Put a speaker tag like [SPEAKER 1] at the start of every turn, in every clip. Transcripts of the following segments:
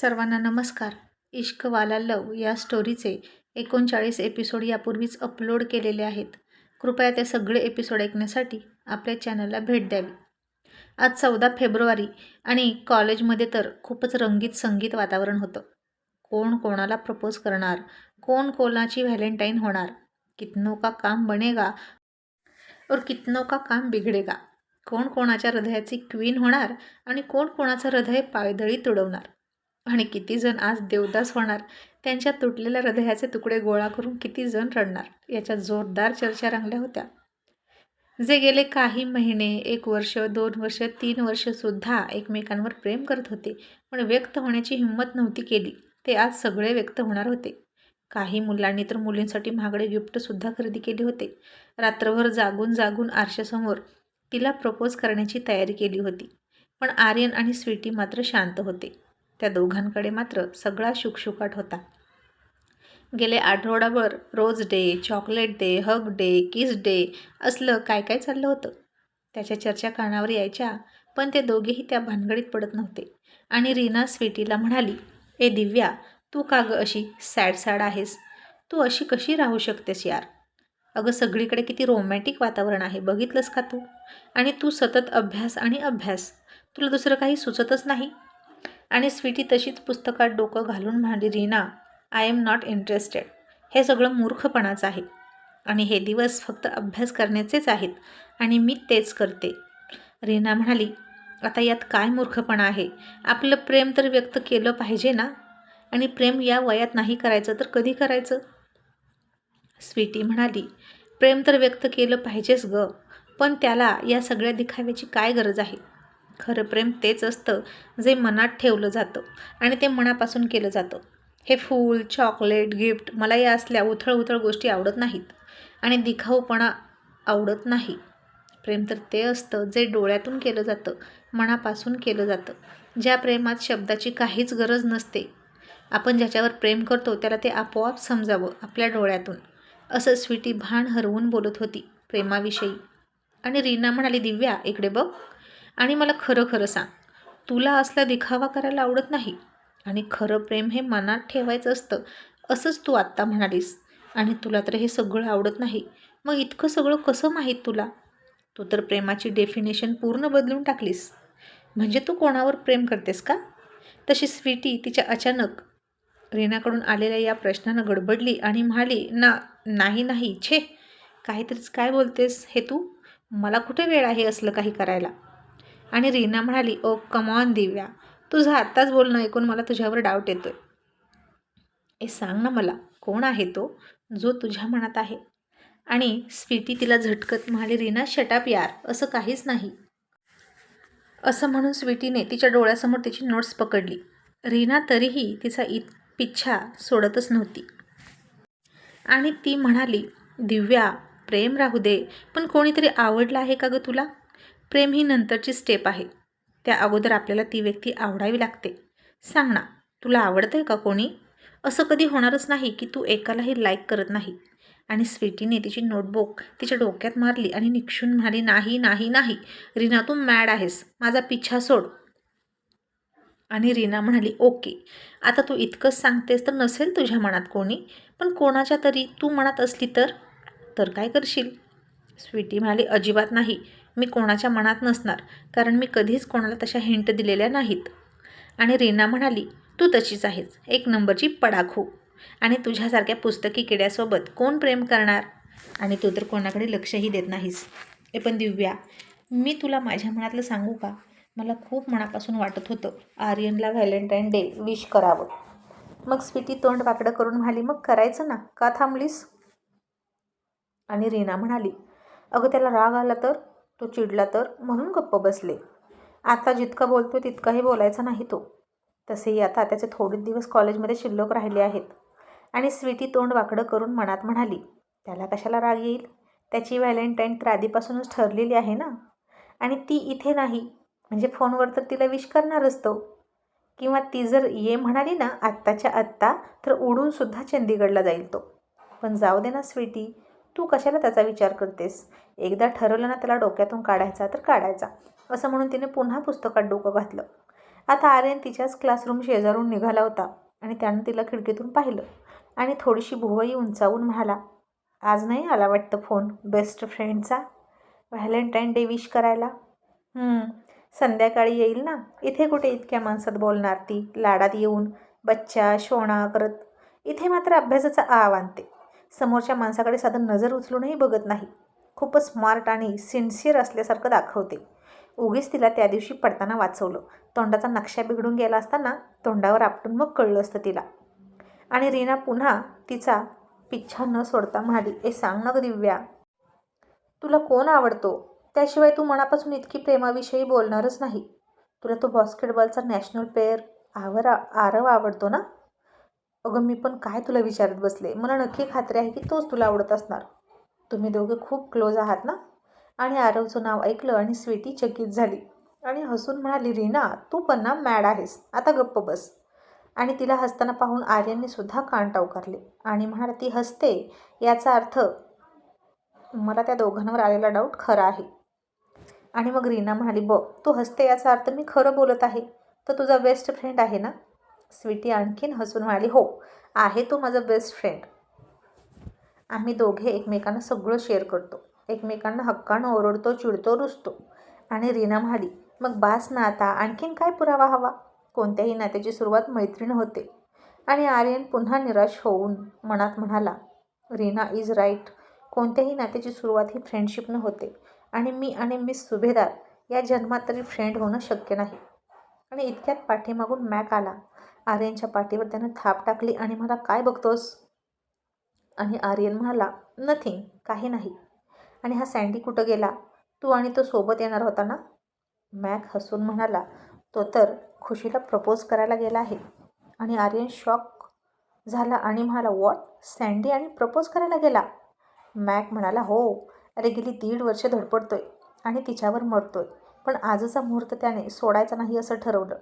[SPEAKER 1] सर्वांना नमस्कार. इश्क वाला लव या स्टोरीचे एकोणचाळीस एपिसोड यापूर्वीच अपलोड केलेले आहेत. कृपया ते सगळे एपिसोड ऐकण्यासाठी आपल्या चॅनलला भेट द्यावी. आज चौदा फेब्रुवारी आणि कॉलेजमध्ये तर खूपच रंगीत संगीत वातावरण होतं. कोण कोणाला प्रपोज करणार? कोण कोणाची व्हॅलेंटाईन होणार? कितनो का काम बनेगा? और कितनो का काम बिघडेगा? कोण कोणाच्या हृदयाची क्वीन होणार? आणि कोण कोणाचं हृदय पायदळी तुडवणार? आणि किती जण आज देवदास होणार? त्यांच्या तुटलेल्या हृदयाचे तुकडे गोळा करून किती जण रडणार? याच्या जोरदार चर्चा रंगल्या होत्या. जे गेले काही महिने एक वर्ष दोन वर्ष तीन वर्षसुद्धा एकमेकांवर प्रेम करत होते पण व्यक्त होण्याची हिंमत नव्हती केली. ते आज सगळे व्यक्त होणार होते. काही मुलांनी तर मुलींसाठी महागडे गिफ्टसुद्धा खरेदी केले होते. रात्रभर जागून जागून आरशासमोर तिला प्रपोज करण्याची तयारी केली होती. पण आर्यन आणि स्वीटी मात्र शांत होते. त्या दोघांकडे मात्र सगळा शुकशुकाट होता. गेले आठवडाभर rose day chocolate day hug day kiss day असलं काय काय चाललं होतं? त्याच्या चर्चा कानावर यायच्या पण ते दोघेही त्या भानगडीत पडत नव्हते. आणि रीना स्वीटीला म्हणाली ए दिव्या तू का गं अशी सॅड सॅड आहेस? तू अशी कशी राहू शकतेस यार? अगं सगळीकडे किती रोमॅटिक वातावरण आहे बघितलंस का तू? आणि तू सतत अभ्यास आणि अभ्यास. तुला दुसरं काही सुचतच नाही? आणि स्वीटी तशीच पुस्तकात डोकं घालून म्हणाली Reena I am not interested हे सगळं मूर्खपणाचं आहे. आणि हे दिवस फक्त अभ्यास करण्याचेच आहेत आणि मी तेच करते. रीना म्हणाली आता यात काय मूर्खपणा आहे? आपलं प्रेम तर व्यक्त केलं पाहिजे ना? आणि प्रेम या वयात नाही करायचं तर कधी करायचं? स्वीटी म्हणाली प्रेम तर व्यक्त केलं पाहिजेच ग पण त्याला या सगळ्या दिखाव्याची काय गरज आहे? खरं प्रेम तेच असतं जे मनात ठेवलं जातं आणि ते मनापासून केलं जातं. हे फूल चॉकलेट गिफ्ट मला या असल्या उथळ उथळ गोष्टी आवडत नाहीत आणि दिखाऊपणा आवडत नाही. प्रेम तर ते असतं जे डोळ्यातून केलं जातं मनापासून केलं जातं. ज्या प्रेमात शब्दाची काहीच गरज नसते. आपण ज्याच्यावर प्रेम करतो त्याला ते आपोआप समजावं आपल्या डोळ्यातून. असं स्वीटी भान हरवून बोलत होती प्रेमाविषयी. आणि रीना म्हणाली दिव्या इकडे बघ. आणि मला खरं खरं सांग तुला असला दिखावा करायला आवडत नाही आणि खरं प्रेम हे मनात ठेवायचं असतं असंच तू आत्ता म्हणालीस आणि तुला तर हे सगळं आवडत नाही मग इतकं सगळं कसं माहीत तुला? तू तर प्रेमाची डेफिनेशन पूर्ण बदलून टाकलीस. म्हणजे तू कोणावर प्रेम करतेस का? तशी स्वीटी तिच्या अचानक रीनाकडून आलेल्या या प्रश्नानं गडबडली आणि म्हणाली ना नाही नाही छे काहीतरीच काय बोलतेस हे तू? मला कुठे वेळ आहे असलं काही करायला? आणि रीना म्हणाली ओ कमॉन दिव्या. तुझं आत्ताच बोलणं ऐकून मला तुझ्यावर डाऊट येतोय. ए सांग ना मला कोण आहे तो? जो तुझ्या मनात आहे. आणि स्वीटी तिला झटकत म्हणाली रीना शटाप यार असं काहीच नाही. असं म्हणून स्वीटीने तिच्या डोळ्यासमोर तिची नोट्स पकडली. रीना तरीही तिचा इत पिच्छा सोडतच नव्हती. आणि ती म्हणाली दिव्या प्रेम राहू दे पण कोणीतरी आवडलं आहे का गं तुला? प्रेम ही नंतरची स्टेप आहे. त्या अगोदर आपल्याला ती व्यक्ती आवडावी लागते. सांग ना तुला आवडतं आहे का कोणी? असं कधी होणारच नाही की तू एकालाही लाईक करत नाही. आणि स्वीटीने तिची नोटबुक तिच्या डोक्यात मारली आणि निक्षून म्हणाली नाही नाही नाही. रीना तू मॅड आहेस. माझा पिच्छा सोड. आणि रीना म्हणाली ओके. आता तू इतकंच सांगतेस तर नसेल तुझ्या मनात कोणी? पण कोणाच्या तरी तू मनात असली तर? तर काय करशील? स्वीटी म्हणाली अजिबात नाही. मी कोणाच्या मनात नसणार कारण मी कधीच कोणाला तशा हिंट दिलेल्या नाहीत. आणि रीना म्हणाली तू तशीच आहेस. एक नंबरची पडाखू. आणि तुझ्यासारख्या पुस्तकी किड्यासोबत कोण प्रेम करणार? आणि तू तर कोणाकडे लक्षही देत नाहीस. ए पण दिव्या मी तुला माझ्या मनातलं सांगू का? मला खूप मनापासून वाटत होतं आर्यनला व्हॅलेंटाईन डे विश करावं. मग स्वीटी तोंड वाकडं करून म्हणाली मग करायचं ना? का थांबलीस? आणि रीना म्हणाली अगं त्याला राग आला तर? तो चिडला तर म्हणून गप्प बसले. आता जितका बोलतो तितकाही बोलायचा नाही तो. तसेही आता त्याचे थोडे दिवस कॉलेजमध्ये शिल्लक राहिले आहेत. आणि स्वीटी तोंड वाकडं करून मनात म्हणाली त्याला कशाला राग येईल? त्याची व्हॅलेंटाईन तर आधीपासूनच ठरलेली आहे ना? आणि ती इथे नाही म्हणजे फोनवर तर तिला विश करणारच तो. किंवा ती जर ये म्हणाली ना आत्ताच्या आत्ता तर उडूनसुद्धा चंदीगडला जाईल तो. पण जाऊ दे ना स्वीटी तू कशाला त्याचा विचार करतेस? एकदा ठरवलं ना त्याला डोक्यातून काढायचा तर काढायचा असं म्हणून तिने पुन्हा पुस्तकात डोकं घातलं. आता आर्यन तिच्याच क्लासरूम शेजारून निघाला होता आणि त्यानं तिला खिडकीतून पाहिलं आणि थोडीशी भुवई उंचावून म्हणाला आज नाही आला वाटतं फोन? बेस्ट फ्रेंडचा? व्हॅलेंटाईन डे विश करायला? संध्याकाळी येईल ना? इथे कुठे इतक्या माणसात बोलणार ती? लाडात येऊन बच्चा शोणा करत इथे मात्र अभ्यासाचा आव आणते. समोरच्या माणसाकडे साधं नजर उचलूनही बघत नाही. खूपच स्मार्ट आणि सिन्सिअर असल्यासारखं दाखवते. उगीच तिला त्या दिवशी पडताना वाचवलं. तोंडाचा नक्षा बिघडून गेला असताना तोंडावर आपटून मग कळलं असतं तिला. आणि रीना पुन्हा तिचा पिच्छा न सोडता म्हणाली ए सांग ना दिव्या. तुला कोण आवडतो? त्याशिवाय तू मनापासून इतकी प्रेमाविषयी बोलणारच नाही. तुला तो बास्केटबॉलचा नॅशनल प्लेअर आवर आरव आवडतो ना? अगं मी पण काय तुला विचारत बसले? मला नक्की खात्री आहे की तोच तुला आवडत असणार. तुम्ही दोघे खूप क्लोज आहात ना? आणि आरवचं नाव ऐकलं आणि स्वीटी चकित झाली. आणि हसून म्हणाली रीना तू पण ना मॅड आहेस. आता गप्प बस. आणि तिला हसताना पाहून आर्यनने सुद्धा कान टावकारले. आणि म्हणाला ती हसते? याचा अर्थ मला त्या दोघांवर आलेला डाऊट खरा आहे. आणि मग रीना म्हणाली ब तू हसते याचा अर्थ मी खरं बोलत आहे. तर तुझा बेस्ट फ्रेंड आहे ना? स्वीटी आणखीन हसून म्हणाली हो आहे तो माझा बेस्ट फ्रेंड आम्ही दोघे एकमेकांना सगळं शेअर करतो. एकमेकांना हक्कानं ओरडतो चिडतो रुसतो. आणि रीना म्हणाली मग बास ना आता आणखीन काय पुरावा हवा? कोणत्याही नात्याची सुरुवात मैत्रीण होते. आणि आर्यन पुन्हा निराश होऊन मनात म्हणाला रीना इज राईट कोणत्याही नात्याची सुरुवात ही फ्रेंडशिपनं होते. आणि मी आणि मिस सुभेदार या जन्मात तरी फ्रेंड होणं शक्य नाही. आणि इतक्यात पाठीमागून मॅक आला आर्यनच्या पाठीवर त्यानं थाप टाकली आणि मला काय बघतोस? आणि आर्यन म्हणाला नथिंग काही नाही. आणि हा सँडी कुठं गेला? तू आणि तो सोबत येणार होता ना? मॅक हसून म्हणाला तो तर खुशीला प्रपोज करायला गेला आहे. आणि आर्यन शॉक झाला आणि म्हणाला वॉट? सँडी आणि प्रपोज करायला गेला? मॅक म्हणाला हो अरे गेली दीड वर्ष धडपडतोय आणि तिच्यावर मरतोय पण आजचा मुहूर्त त्याने सोडायचा नाही असं ठरवलं.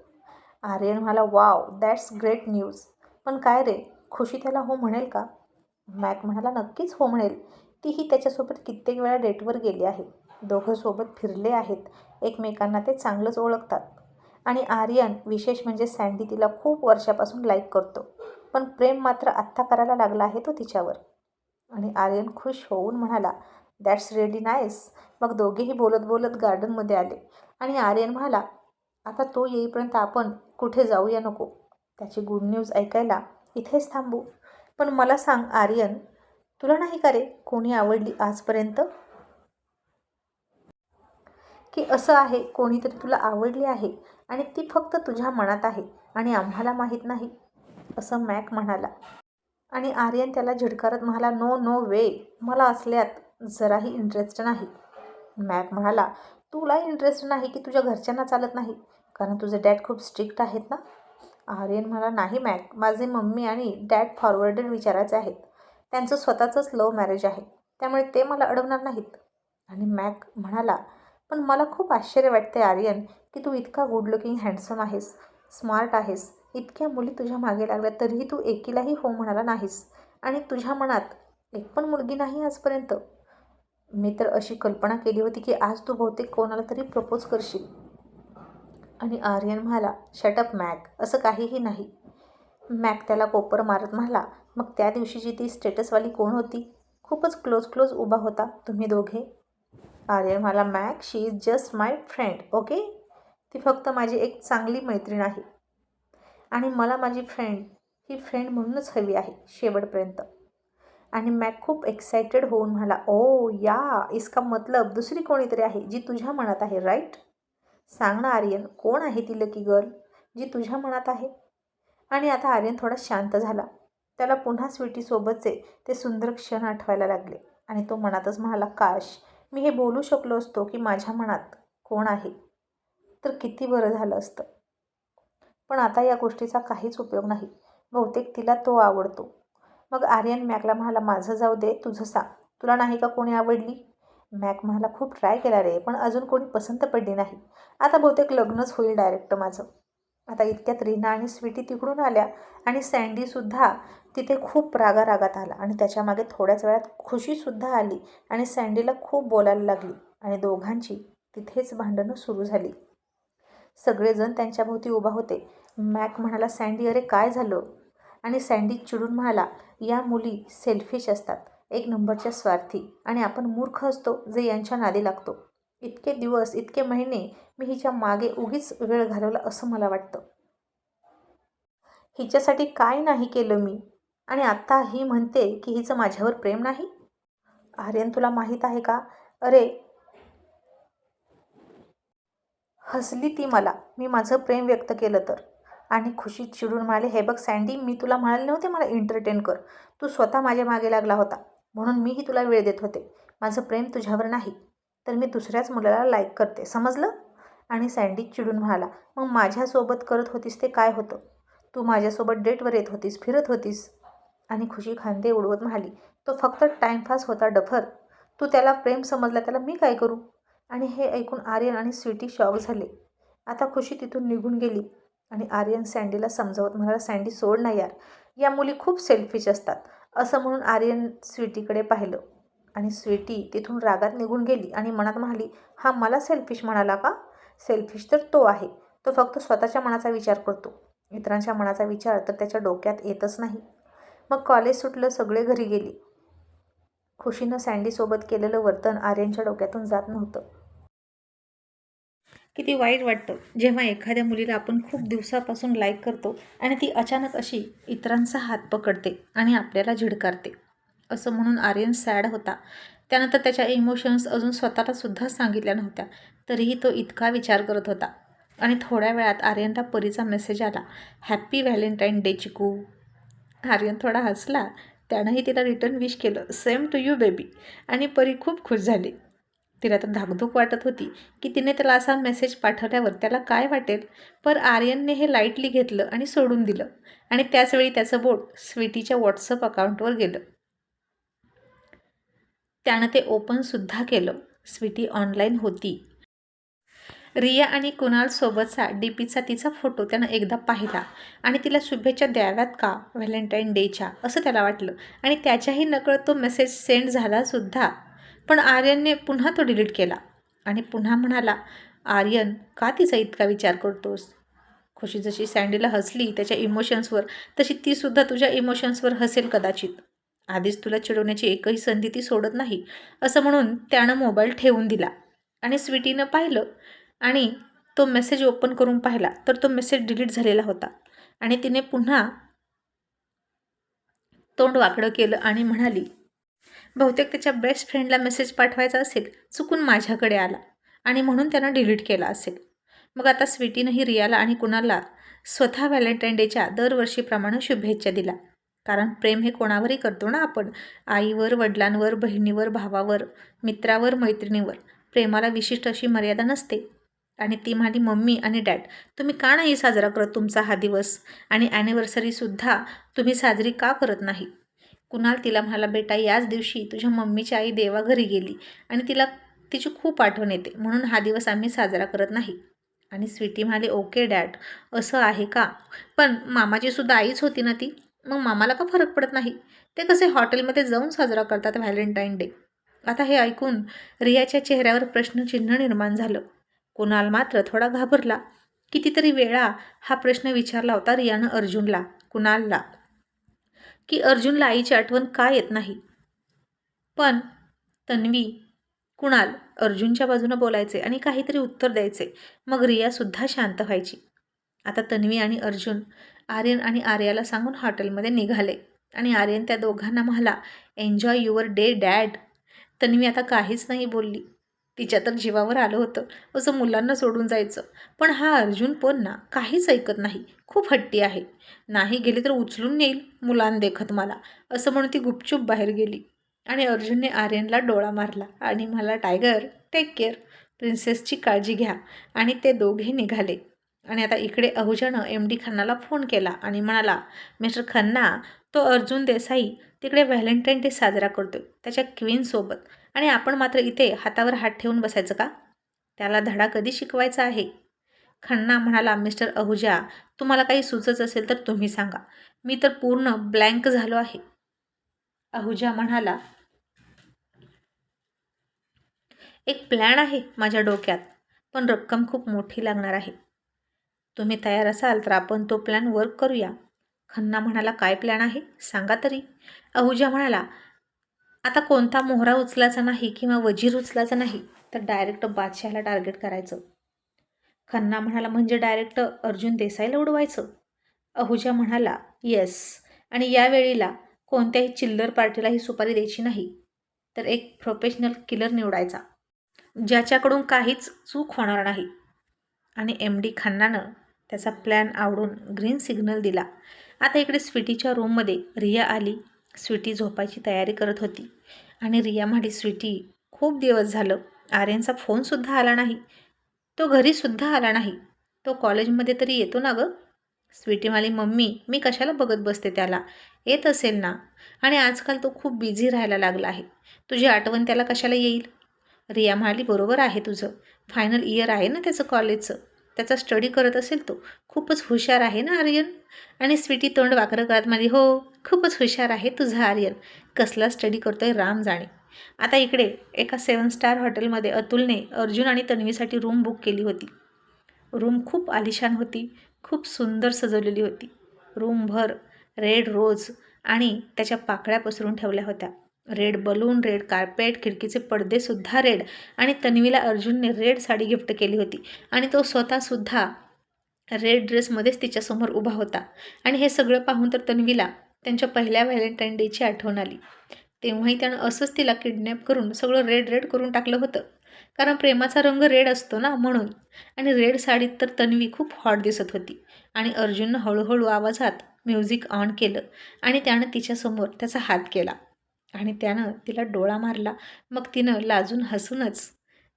[SPEAKER 1] आर्यन म्हणाला वाव दॅट्स ग्रेट न्यूज पण काय रे खुशी त्याला हो म्हणेल का? मॅक म्हणाला नक्कीच हो म्हणेल. तीही त्याच्यासोबत कित्येक वेळा डेटवर गेली आहे. दोघं सोबत फिरले आहेत. एकमेकांना ते चांगलंच ओळखतात. आणि आर्यन विशेष म्हणजे सँडी तिला खूप वर्षापासून लाईक करतो. पण प्रेम मात्र आत्ता करायला लागला आहे तो तिच्यावर. आणि आर्यन खुश होऊन म्हणाला दॅट्स रिअली नाईस मग दोघेही बोलत बोलत गार्डनमध्ये आले. आणि आर्यन म्हणाला आता तो येईपर्यंत आपण कुठे जाऊया नको. त्याची गुड न्यूज ऐकायला इथेच थांबू. पण मला सांग आर्यन तुला नाही का रे कोणी आवडली आजपर्यंत? की असं आहे कोणीतरी तुला आवडली आहे आणि ती फक्त तुझ्या मनात आहे आणि आम्हाला माहीत नाही असं मॅक म्हणाला. आणि आर्यन त्याला झिडकारत म्हणाला नो नो वे मला असल्यात जराही इंटरेस्ट नाही. मॅक म्हणाला तुला इंटरेस्ट नाही की तुझ्या घरच्यांना चालत नाही. कारण तुझे डॅड खूप स्ट्रिक्ट आहेत ना? आर्यन मला नाही मॅक माझे मम्मी आणि डॅड फॉरवर्डेड विचारायचे आहेत. त्यांचं स्वतःचंच लव्ह मॅरेज आहे. त्यामुळे ते मला अडवणार नाहीत. आणि मॅक म्हणाला पण मला खूप आश्चर्य वाटते आर्यन की तू इतका गुड लुकिंग हँडसम आहेस स्मार्ट आहेस. इतक्या मुली तुझ्या मागे लागल्या तरीही तू एकीलाही हो म्हणाला नाहीस. आणि तुझ्या मनात एक पण मुलगी नाही आजपर्यंत. मी तर अशी कल्पना केली होती की आज तू बहुतेक कोणाला तरी प्रपोज करशील. आणि आर्यन म्हणाला शटअप मॅक असं काहीही नाही. मॅक त्याला कोपर मारत म्हणाला मग त्या दिवशीची ती स्टेटसवाली कोण होती? खूपच क्लोज क्लोज उभा होता तुम्ही दोघे. आर्यन म्हणाला Mac she is just my friend okay ती फक्त माझी एक चांगली मैत्रीण आहे. आणि मला माझी फ्रेंड ही फ्रेंड म्हणूनच हवी आहे शेवटपर्यंत. आणि मॅक खूप एक्सायटेड होऊन म्हणाला oh, ओ या इसका मतलब दुसरी कोणीतरी आहे जी तुझ्या मनात आहे राईट सांग ना आर्यन कोण आहे ती लकी गर्ल जी तुझ्या मनात आहे? आणि आता आर्यन थोडा शांत झाला. त्याला पुन्हा स्वीटीसोबतचे ते सुंदर क्षण आठवायला लागले आणि तो मनातच म्हणाला काश मी हे बोलू शकलो असतो की माझ्या मनात कोण आहे? तर किती बरं झालं असतं. पण आता या गोष्टीचा काहीच उपयोग नाही. बहुतेक तिला तो आवडतो. मग आर्यन मॅकला म्हणाला माझं जाऊ दे तुझं सांग. तुला नाही का कोणी आवडली? मॅक म्हणाला खूप ट्राय केला रे पण अजून कोणी पसंत पडली नाही. आता बहुतेक लग्नच होईल डायरेक्ट माझं. आता इतक्यात रीना आणि स्वीटी तिकडून आल्या आणि सँडीसुद्धा तिथे खूप रागारागात आला आणि त्याच्यामागे थोड्याच वेळात खुशीसुद्धा आली आणि सँडीला खूप बोलायला लागली आणि दोघांची तिथेच भांडणं सुरू झाली. सगळेजण त्यांच्याभोवती उभा होते. मॅक म्हणाला सँडी अरे काय झालं? आणि सँडी चिडून म्हणाला या मुली सेल्फिश असतात. एक नंबरच्या स्वार्थी आणि आपण मूर्ख असतो जे यांच्या नादी लागतो. इतके दिवस इतके महिने मी हिच्या मागे उगीच वेळ घालवला असं मला वाटतं. हिच्यासाठी काय नाही केलं मी? आणि आत्ता ही म्हणते की हिचं माझ्यावर प्रेम नाही? आर्यन तुला माहीत आहे का? अरे हसली ती मला. मी माझं प्रेम व्यक्त केलं तर. आणि खुशीत चिडून म्हणाले हे बघ सँडी मी तुला म्हणाले नव्हते मला एंटरटेन कर. तू स्वतः माझ्या मागे लागला होता. म्हणून मीही तुला वेळ देत होते. माझं प्रेम तुझ्यावर नाही तर मी दुसऱ्याच मुलाला लाईक करते. समजलं? आणि सँडी चिडून म्हणाला मग माझ्यासोबत करत होतीस ते काय होतं? तू माझ्यासोबत डेटवर येत होतीस फिरत होतीस. आणि खुशी खांदे उडवत म्हणाली तो फक्त टाईमपास होता डफर. तू त्याला प्रेम समजला त्याला मी काय करू? आणि हे ऐकून आर्यन आणि स्वीटी शॉक झाले. आता खुशी तिथून निघून गेली आणि आर्यन सँडीला समजावत म्हणाला सँडी सोड ना यार. या मुली खूप सेल्फिश असतात. असं म्हणून आर्यन स्वीटीकडे पाहिलं. आणि स्वीटी तिथून रागात निघून गेली आणि मनात म्हणाली हा मला सेल्फिश म्हणाला का? सेल्फिश तर तो आहे. तो फक्त स्वतःच्या मनाचा विचार करतो. इतरांच्या मनाचा विचार तर त्याच्या डोक्यात येतच नाही. मग कॉलेज सुटलं सगळे घरी गेली. खुशीनं सँडीसोबत केलेलं वर्तन आर्यनच्या डोक्यातून जात नव्हतं. किती वाईट वाटतं. जेव्हा एखाद्या मुलीला आपण खूप दिवसापासून लाईक करतो आणि ती अचानक अशी इतरांचा हात पकडते आणि आपल्याला झिडकारते. असं म्हणून आर्यन सॅड होता. त्यानंतर त्याच्या इमोशन्स अजून स्वतःला सुद्धा सांगितल्या नव्हत्या. तरीही तो इतका विचार करत होता. आणि थोड्या वेळात आर्यनला परीचा मेसेज आला. Happy Valentine day Chiku. Aryan थोडा हसला. त्यानंही तिला रिटर्न विश केलं. सेम टू यू बेबी आणि परी खूप खुश झाली. तिला तर धाकधूक वाटत होती की तिने त्याला असा मेसेज पाठवल्यावर त्याला काय वाटेल? पर आर्यनने हे लाईटली घेतलं आणि सोडून दिलं. आणि त्याचवेळी त्याचं बोट स्वीटीच्या व्हॉट्सअप अकाउंटवर गेलं. त्यानं ते ओपनसुद्धा केलं. स्वीटी ऑनलाईन होती. रिया आणि कुणालसोबतचा डी पीचा तिचा फोटो त्यानं एकदा पाहिला. आणि तिला शुभेच्छा द्याव्यात का? व्हॅलेंटाईन डेच्या असं त्याला वाटलं. आणि त्याच्याही नकळत तो मेसेज सेंड झालासुद्धा पण आर्यनने पुन्हा तो डिलीट केला. आणि पुन्हा म्हणाला आर्यन का तिचा इतका विचार करतोस? खुशी जशी सँडीला हसली त्याच्या इमोशन्सवर तशी तीसुद्धा तुझ्या इमोशन्सवर हसेल कदाचित. आधीच तुला चिडवण्याची एकही संधी ती सोडत नाही असं म्हणून त्यानं मोबाईल ठेवून दिला. आणि स्वीटीनं पाहिलं आणि तो मेसेज ओपन करून पाहिला तर तो मेसेज डिलीट झालेला होता. आणि तिने पुन्हा तोंड वाकडं केलं आणि म्हणाली बहुतेक त्याच्या बेस्ट फ्रेंडला मेसेज पाठवायचा असेल चुकून माझ्याकडे आला आणि म्हणून त्यानं डिलीट केला असेल. मग आता स्वीटीनंही रियाला आणि कुणाला स्वतः व्हॅलेंटाईन डेच्या दरवर्षीप्रमाणे शुभेच्छा दिला कारण प्रेम हे कोणावरही करतो ना आपण? आईवर वडिलांवर बहिणीवर भावावर मित्रावर मैत्रिणीवर. प्रेमाला विशिष्ट अशी मर्यादा नसते. आणि ती म्हणाली मम्मी आणि डॅड तुम्ही का नाही साजरा करत तुमचा हा दिवस? आणि ॲनिव्हर्सरीसुद्धा तुम्ही साजरी का करत नाही? कुणाल तिला म्हणाला बेटा याच दिवशी तुझ्या मम्मीची आई देवाघरी गेली आणि तिला तिची खूप आठवण येते म्हणून हा दिवस आम्ही साजरा करत नाही. आणि स्वीटी म्हणाली ओके डॅड असं आहे का? पण मामाची सुद्धा आईच होती ना ती मग मामाला का फरक पडत नाही? ते कसे हॉटेलमध्ये जाऊन साजरा करतात व्हॅलेंटाईन डे. आता हे ऐकून रियाच्या चेहऱ्यावर प्रश्नचिन्ह निर्माण झालं. कुणाल मात्र थोडा घाबरला. कितीतरी वेळा हा प्रश्न विचारला होता रियानं अर्जुनला कुणालला. की अर्जुनला आईची आठवण का येत नाही? पण तन्वी कुणाल अर्जुनच्या बाजूनं बोलायचे आणि काहीतरी उत्तर द्यायचे. मग रियासुद्धा शांत व्हायची. आता तन्वी आणि अर्जुन आर्यन आणि आर्याला सांगून हॉटेलमध्ये निघाले आणि आर्यन त्या दोघांना म्हणाला enjoy your day dad Tanvi आता काहीच नाही बोलली. तिच्या तर जीवावर आलं होतं असं मुलांना सोडून जायचं. पण हा अर्जुन पण ना काहीच ऐकत नाही. खूप हट्टी आहे. नाही गेली तर उचलून नेईल मुलां देखत मला असं म्हणून ती गुपचूप बाहेर गेली. आणि अर्जुनने आर्यनला डोळा मारला. आणि मला टायगर टेक केअर प्रिन्सेसची काळजी घ्या. आणि ते दोघे निघाले. आणि आता इकडे अहुजानं एम डी खन्नाला फोन केला आणि म्हणाला मिस्टर खन्ना तो अर्जुन देसाई तिकडे व्हॅलेंटाईन डे साजरा करतोय त्याच्या क्वीनसोबत आणि आपण मात्र इथे हातावर हात ठेवून बसायचं का? त्याला धडा कधी शिकवायचा आहे? खन्ना म्हणाला मिस्टर अहुजा तुम्हाला काही सुचत असेल तर तुम्ही सांगा. मी तर पूर्ण ब्लँक झालो आहे. अहुजा म्हणाला एक प्लॅन आहे माझ्या डोक्यात पण रक्कम खूप मोठी लागणार आहे. तुम्ही तयार असाल तर आपण तो प्लॅन वर्क करूया. खन्ना म्हणाला काय प्लॅन आहे? सांगा तरी. अहुजा म्हणाला आता कोणता मोहरा उचलायचा नाही किंवा वजीर उचलायचा नाही तर डायरेक्ट बादशहाला टार्गेट करायचं. खन्ना म्हणाला म्हणजे डायरेक्ट अर्जुन देसाईला उडवायचं? अहुजा म्हणाला येस आणि या वेळेला कोणत्याही चिल्लर पार्टीला ही सुपारी द्यायची नाही तर एक प्रोफेशनल किलर निवडायचा ज्याच्याकडून काहीच चूक होणार नाही. आणि एम डी खन्नानं त्याचा प्लॅन आवडून ग्रीन सिग्नल दिला. आता इकडे स्वीटीच्या रूममध्ये रिया आली. स्वीटी झोपायची तयारी करत होती. आणि रिया म्हणे स्वीटी खूप दिवस झालं. आर्यनचा फोनसुद्धा आला नाही. तो घरीसुद्धा आला नाही. तो कॉलेजमध्ये तरी येतो ना गं? स्वीटी माली मम्मी मी कशाला बघत बसते त्याला? येत असेल ना? आणि आजकाल तो खूप बिझी राहायला लागला आहे. तुझी आठवण त्याला कशाला येईल? रिया म्हणाली बरोबर आहे तुझं. फायनल इयर आहे ना त्याचं कॉलेजचं. त्याचा स्टडी करत असेल तो. खूपच हुशार आहे ना आर्यन? आणि स्वीटी तोंड वाकरं करत म्हणाली हो खूपच हुशार आहे तुझा आर्यन. कसला स्टडी करतोय राम जाणे. आता इकडे एका सेवन स्टार हॉटेलमध्ये अतुलने अर्जुन आणि तन्वीसाठी रूम बुक केली होती. रूम खूप आलिशान होती खूप सुंदर सजवलेली होती. रूमभर रेड रोज आणि त्याच्या पाकळ्या पसरून ठेवल्या होत्या. रेड बलून रेड कार्पेट खिडकीचे पडदेसुद्धा रेड. आणि तन्वीला अर्जुनने रेड साडी गिफ्ट केली होती. आणि तो स्वतःसुद्धा रेड ड्रेसमध्येच तिच्यासमोर उभा होता. आणि हे सगळं पाहून तर तन्वीला त्यांच्या पहिल्या व्हॅलेंटाईन डेची आठवण आली. तेव्हाही त्यानं असंच तिला किडनॅप करून सगळं रेड रेड करून टाकलं होतं. कारण प्रेमाचा रंग रेड असतो ना म्हणून. आणि रेड साडीत तर तन्वी खूप हॉट दिसत होती. आणि अर्जुननं हळूहळू आवाजात म्युझिक ऑन केलं. आणि त्यानं तिच्यासमोर त्याचा हात केला. आणि त्यानं तिला डोळा मारला. मग तिनं लाजून हसूनच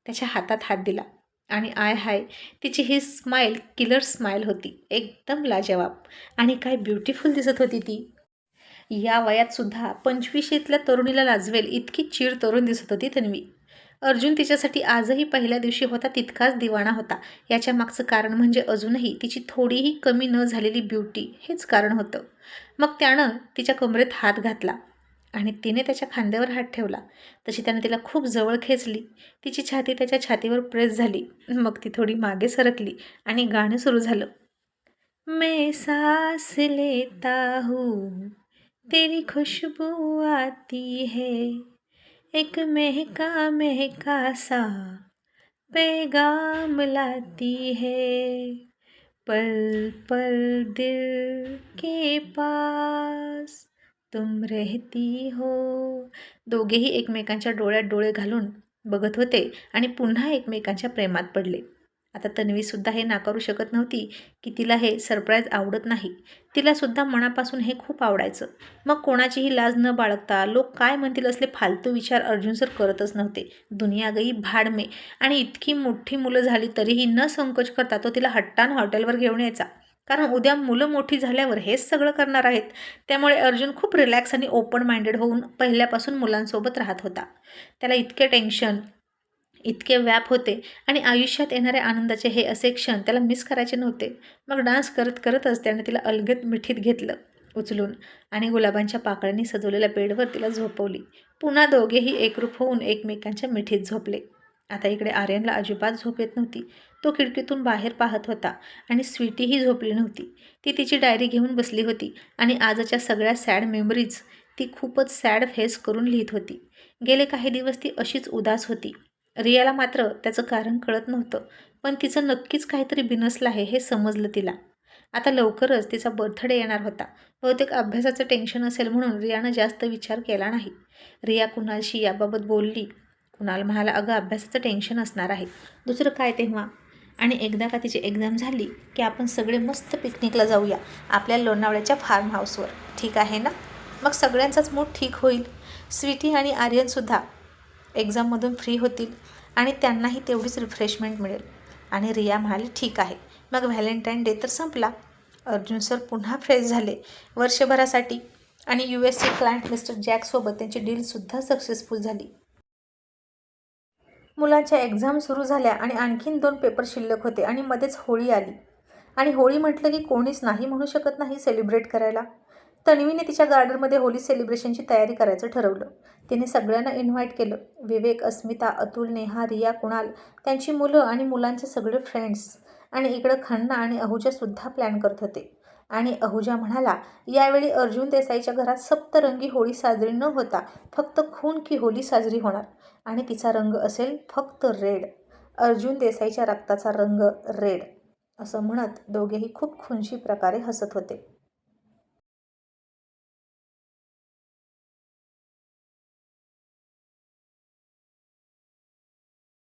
[SPEAKER 1] त्याच्या हातात हात दिला आणि आय हाय तिची ही स्माईल किलर स्माईल होती. एकदम लाजवाब आणि काय ब्युटिफुल दिसत होती ती. या वयातसुद्धा पंचवीशीतल्या तरुणीला लाजवेल इतकी चीर तरुण दिसत होती तन्वी. अर्जुन तिच्यासाठी आजही पहिल्या दिवशी होता तितकाच दिवाणा होता. याच्या मागचं कारण म्हणजे अजूनही तिची थोडीही कमी न झालेली ब्युटी हेच कारण होतं. मग त्यानं तिच्या कमरेत हात घातला. आणि तिने त्याच्या खांद्यावर हात ठेवला. तशी त्याने तिला खूप जवळ खेचली. तिची छाती त्याच्या छातीवर प्रेस झाली. मग ती थोडी मागे सरकली आणि गाणं सुरू झालं. मैं सास लेता हूँ तेरी खुशबू आती है एक महका महका सा पैगाम लाती है पल पल दिल के पास तुम रहती हो. दोघेही एकमेकांच्या डोळ्यात डोळे घालून बघत होते आणि पुन्हा एकमेकांच्या प्रेमात पडले. आता तन्वीसुद्धा हे नाकारू शकत नव्हती की तिला हे सरप्राईज आवडत नाही. तिलासुद्धा मनापासून हे खूप आवडायचं. मग कोणाचीही लाज न बाळगता लोक काय म्हणतील असले फालतू विचार अर्जुन सर करतच नव्हते. दुनिया गई भाडमे आणि इतकी मोठी मुलं झाली तरीही न संकोच करता तो तिला हट्टान हॉटेलवर घेऊन यायचा. कारण उद्या मुलं मोठी झाल्यावर हेच सगळं करणार आहेत. त्यामुळे अर्जुन खूप रिलॅक्स आणि ओपन माइंडेड होऊन पहिल्यापासून मुलांसोबत राहत होता. त्याला इतके टेन्शन इतके व्याप होते आणि आयुष्यात येणाऱ्या आनंदाचे हे असे क्षण त्याला मिस करायचे नव्हते. मग डान्स करत करतच त्याने तिला अलगद मिठीत घेतलं उचलून आणि गुलाबांच्या पाकळ्यांनी सजवलेल्या बेडवर तिला झोपवली. पुन्हा दोघेही एकरूप होऊन एकमेकांच्या मिठीत झोपले. आता इकडे आर्यनला अजिबात झोप येत नव्हती. तो खिडकीतून बाहेर पाहत होता आणि स्वीटीही झोपली नव्हती. ती तिची डायरी घेऊन बसली होती आणि आजच्या सगळ्या सॅड मेमरीज ती खूपच सॅड फेस करून लिहित होती. गेले काही दिवस ती अशीच उदास होती. रियाला मात्र त्याचं कारण कळत नव्हतं पण तिचं नक्कीच काहीतरी बिनसलं आहे हे समजलं तिला. आता लवकरच तिचा बर्थडे येणार होता. बहुतेक अभ्यासाचं टेन्शन असेल म्हणून रियानं जास्त विचार केला नाही. रिया कुणालशी याबाबत बोलली? कुणाल म्हणाला अगं अभ्यासाचं टेन्शन असणार आहे. दुसरं काय तेव्हा? आणि एकदा का तिची एक्झाम झाली की आपण सगळे मस्त पिकनिकला जाऊया आपल्या लोणावळ्याच्या फार्म हाऊसवर ठीक आहे ना? मग सगळ्यांचाच मूड ठीक होईल. स्वीटी आणि आर्यनसुद्धा एक्झाममधून फ्री होतील आणि त्यांनाही तेवढीच रिफ्रेशमेंट मिळेल. आणि रिया म्हणाली ठीक आहे. मग व्हॅलेंटाईन डे तर संपला. अर्जुन सर पुन्हा फ्रेश झाले वर्षभरासाठी. आणि U S A client mister जॅकसोबत त्यांची डीलसुद्धा सक्सेसफुल झाली. मुलांच्या एक्झाम सुरू झाल्या आणि आणखीन दोन पेपर शिल्लक होते आणि मध्येच होळी आली. आणि होळी म्हटलं की कोणीच नाही म्हणू शकत नाही सेलिब्रेट करायला. तन्वीने तिच्या गार्डनमध्ये होली सेलिब्रेशनची तयारी करायचं ठरवलं. तिने सगळ्यांना इन्व्हाइट केलं. विवेक अस्मिता अतुल नेहा रिया कुणाल त्यांची मुलं आणि मुलांचे सगळे फ्रेंड्स आणि इकडं खन्ना आणि अहुजासुद्धा प्लॅन करत होते. आणि अहुजा म्हणाला यावेळी अर्जुन देसाईच्या घरात सप्तरंगी होळी साजरी न होता फक्त खून की होली साजरी होणार. आणि तिचा रंग असेल फक्त रेड. अर्जुन देसाईच्या रक्ताचा रंग रेड असं म्हणत दोघेही खूप खुनशी प्रकारे हसत होते.